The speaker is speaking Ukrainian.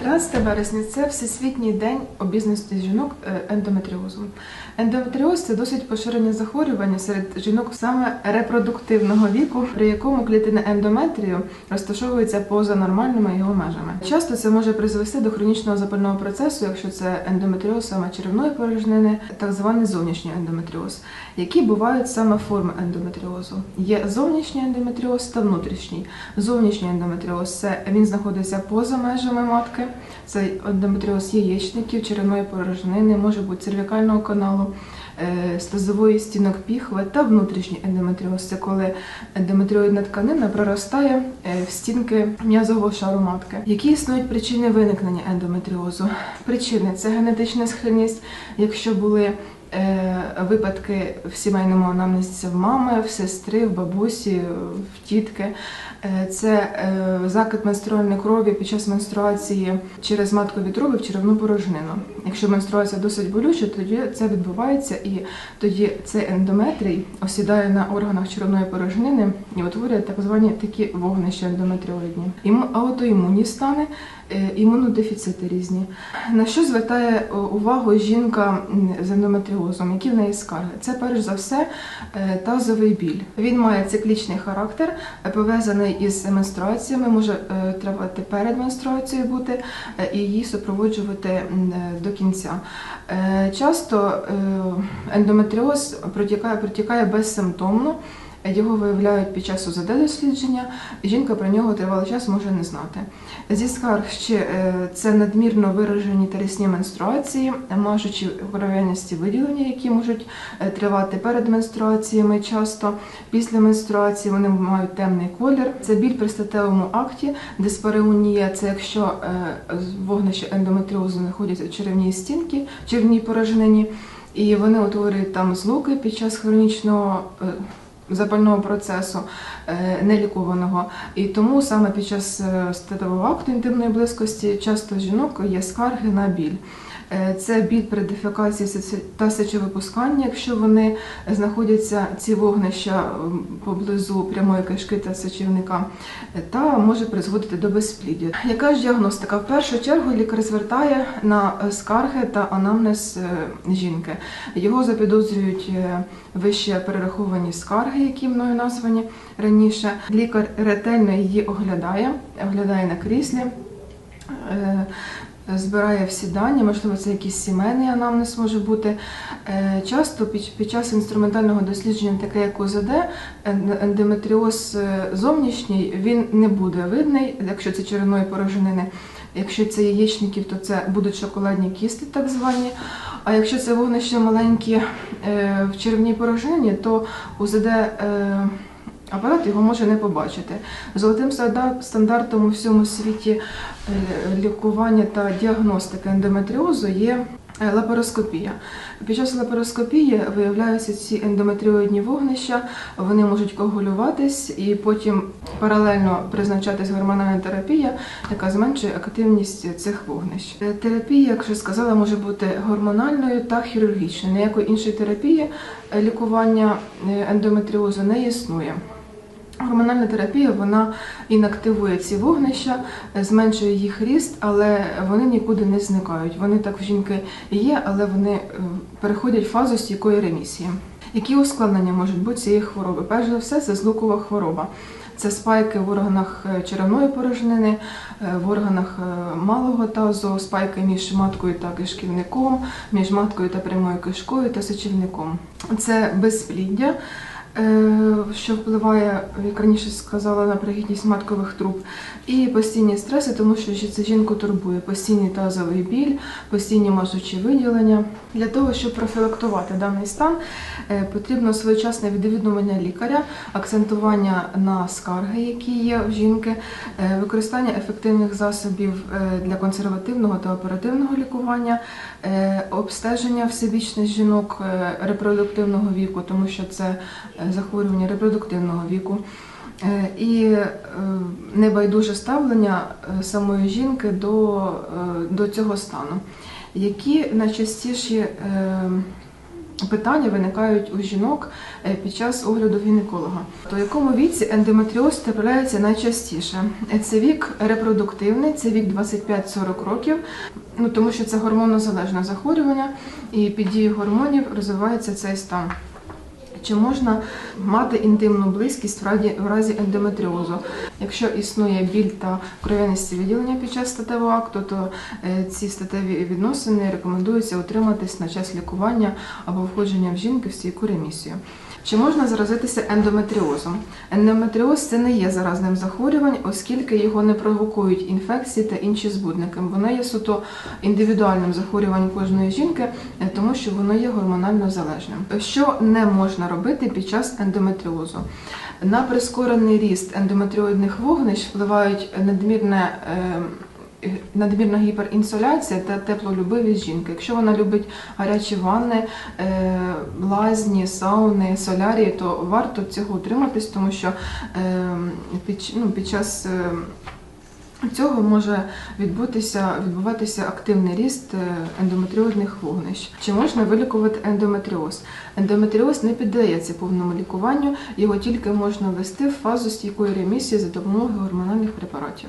13 березня це Всесвітній день обізнаності жінок е, ендометріозом. Ендометріоз це досить поширене захворювання серед жінок саме репродуктивного віку, при якому клітини ендометрію розташовуються поза нормальними його межами. Часто це може призвести до хронічного запального процесу, якщо це ендометріоз саме черевної порожнини, так званий зовнішній ендометріоз, які бувають саме форми ендометріозу. Є зовнішній ендометріоз та внутрішній. Зовнішній ендометріоз це він знаходиться поза межами матки. Це ендометріоз яєчників, черевної порожнини, може бути цервікального каналу, е, слизової стінок піхви та внутрішній ендометріоз. Це коли ендометріоїдна тканина проростає е, в стінки м'язового шару матки. Які існують причини виникнення ендометріозу? Причини це генетична схильність, якщо були випадки в сімейному анамнезі в мами, в сестри, в бабусі, в тітки. Е, Це е, закид менструальної крові під час менструації через маткові труби в черевну порожнину. Якщо менструація досить болюча, тоді це відбувається, і тоді цей ендометрій осідає на органах черевної порожнини і утворює так звані такі вогнища ендометріоїдні. Аутоімунні стани, е, імунодефіцити різні. На що звертає е, увагу жінка з ендометріозом? Які в неї скарги? Це перш за все е, тазовий біль. Він має циклічний характер, е, пов'язаний із менструаціями, може е, тривати перед менструацією бути е, і її супроводжувати е, до кінця. Е, Часто е, ендометріоз протікає, протікає безсимптомно. Його виявляють під час УЗД-дослідження, жінка про нього тривалий час може не знати. Зі скарг ще е, це надмірно виражені тарісні менструації, мажучі кров'яності виділення, які можуть е, тривати перед менструаціями часто. Після менструації вони мають темний колір. Це біль при статевому акті, диспареунія – це якщо е, вогнище ендометріозу знаходяться в черевній стінці, черевній порожнині, і вони утворюють там злуки під час хронічного. Запального процесу е, нелікованого. І тому саме під час е, статевого акту інтимної близькості часто жінок є скарги на біль. Е, Це біль при дефекації сече- та сечовипусканні, якщо вони знаходяться ці вогнища поблизу прямої кишки та сечівника, та може призводити до безпліддя. Яка ж діагностика? В першу чергу лікар звертає на скарги та анамнез жінки. Його запідозрюють вище перераховані скарги, які мною названі раніше. Лікар ретельно її оглядає, оглядає на кріслі. е, Збирає всі дані, можливо, це якийсь сімейний анамнез може бути. Е, Часто під, під час інструментального дослідження, таке як УЗД, ендометріоз е, зовнішній він не буде видний, якщо це черевної порожнини. Якщо це яєчників, то це будуть шоколадні кісти, так звані. А якщо це вогнище маленькі е, в червні порожнині, то УЗД е, апарат його може не побачити. Золотим стандар- стандартом у всьому світі е, лікування та діагностики ендометріозу є лапароскопія. Під час лапароскопії виявляються ці ендометріоїдні вогнища, вони можуть коагулюватись і потім паралельно призначатись гормональна терапія, яка зменшує активність цих вогнищ. Е, Терапія, як вже сказала, може бути гормональною та хірургічною. Ніякої іншої терапії е, лікування е, ендометріозу не існує. Гормональна терапія вона інактивує ці вогнища, е, зменшує їх ріст, але вони нікуди не зникають. Вони так в жінки є, але вони е, переходять в фазу стійкої ремісії. Які ускладнення можуть бути цієї хвороби? Перш за все, це злукова хвороба. Це спайки в органах е, черевної порожнини, в органах малого тазу, спайки між маткою та кишківником, між маткою та прямою кишкою та сечівником. Це безпліддя, що впливає, як раніше сказала, на пригідність маткових труб, і постійні стреси, тому що це жінку турбує постійний тазовий біль, постійні мазучі виділення. Для того, щоб профілактувати даний стан, е, потрібно своєчасне відвідування лікаря, акцентування на скарги, які є в жінки, е, використання ефективних засобів е, для консервативного та оперативного лікування, е, обстеження всебічних жінок е, репродуктивного віку, тому що це е, захворювання репродуктивного віку. Е, І е, небайдуже ставлення е, самої жінки до, е, до цього стану. Які найчастіші е, питання виникають у жінок е, під час огляду гінеколога. То в якому віці ендометріоз трапляється найчастіше? Е, Це вік репродуктивний, це вік 25-40 років, ну тому що це гормонозалежне захворювання, і під дією гормонів розвивається цей стан. Чи можна мати інтимну близькість в разі, ендометріозу? Якщо існує біль та кров'янисті відділення під час статевого акту, то е, ці статеві відносини рекомендується утриматись на час лікування або входження в жінки в стійку ремісію. Чи можна заразитися ендометріозом? Ендометріоз це не є заразним захворюванням, оскільки його не провокують інфекції та інші збудники. Воно є суто індивідуальним захворюванням кожної жінки, е, тому що воно є гормонально залежним. Що не можна робити під час ендометріозу? На прискорений ріст ендометріоїдних вогнищ впливають надмірне. Надмірна гіперінсоляція та теплолюбивість жінки. Якщо вона любить гарячі ванни, е, лазні, сауни, солярії, то варто цього утриматись, тому що е, під, ну, під час е, цього може відбутися, відбуватися активний ріст ендометріозних вогнищ. Чи можна вилікувати ендометріоз? Ендометріоз не піддається повному лікуванню, його тільки можна ввести в фазу стійкої ремісії за допомогою гормональних препаратів.